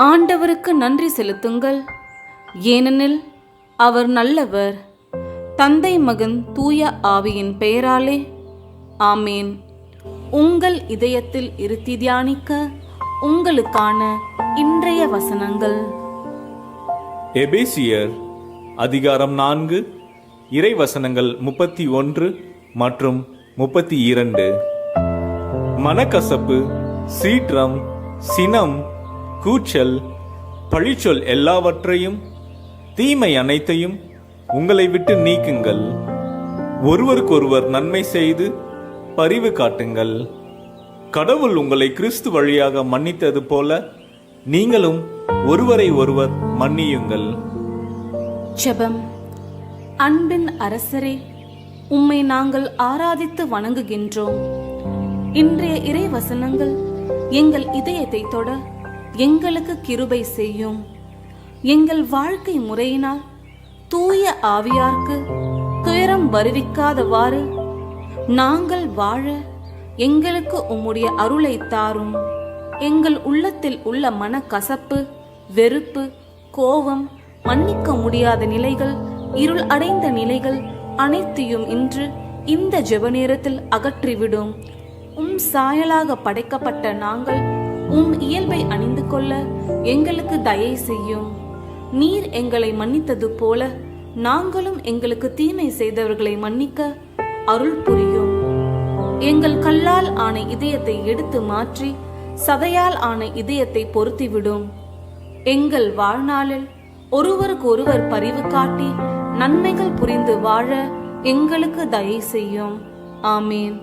ஆண்டவருக்கு நன்றி செலுத்துங்கள். ஏனெனில் அவர் நல்லவர். தந்தை மகன் தூய ஆவியின் பெயராலே. ஆமேன். உங்கள் இதயத்தில் இருத்தி தியானிக்க உங்களுக்கான இன்றைய வசனங்கள். எபேசியர் அதிகாரம் நான்கு இறைவசனங்கள் முப்பத்தி ஒன்று மற்றும் முப்பத்தி இரண்டு. மனக்கசப்பு சீற்றம் சினம் கூச்சல் பழிச்சொல் எல்லாவற்றையும் தீமை அனைத்தையும் உங்களை விட்டு நீக்குங்கள். ஒருவருக்கொருவர் நன்மை செய்து பரிவு காட்டுங்கள். கடவுள் உங்களை கிறிஸ்து வழியாக மன்னித்தது போல நீங்களும் ஒருவரை ஒருவர் மன்னியுங்கள். ஜெபம். அன்பின் அரசரே உம்மை நாங்கள் ஆராதித்து வணங்குகின்றோம். இன்றைய இறை வசனங்கள் எங்கள் இதயத்தை தொட எங்களுக்கு கிருபை செய்யும். எங்கள் வாழ்க்கை முறையினால் தூய ஆவியார்க்கு துயரம் வருவிக்காதவாறு நாங்கள் வாழ எங்களுக்கு உம்முடைய அருளை தாரும். எங்கள் உள்ளத்தில் உள்ள மனக்கசப்பு வெறுப்பு கோபம் மன்னிக்க முடியாத நிலைகள் இருள் அடைந்த நிலைகள் அனைத்தையும் இன்று இந்த ஜெப நேரத்தில் அகற்றிவிடும். உம் சாயலாக படைக்கப்பட்ட நாங்கள் உம் இயல்பை அணிந்து கொள்ள எங்களுக்கு தயை செய்யும். நீர் எங்களை மன்னித்தது போல நாங்களும் எங்களுக்கு தீமை செய்தவர்களை மன்னிக்க அருள் புரியும். எங்கள் கல்லால் ஆன இதயத்தை எடுத்து மாற்றி சதையால் ஆன இதயத்தை பொருத்திவிடும். எங்கள் வாழ்நாளில் ஒருவருக்கு ஒருவர் பரிவு காட்டி நன்மைகள் புரிந்து வாழ எங்களுக்கு தயை செய்யும். ஆமேன்.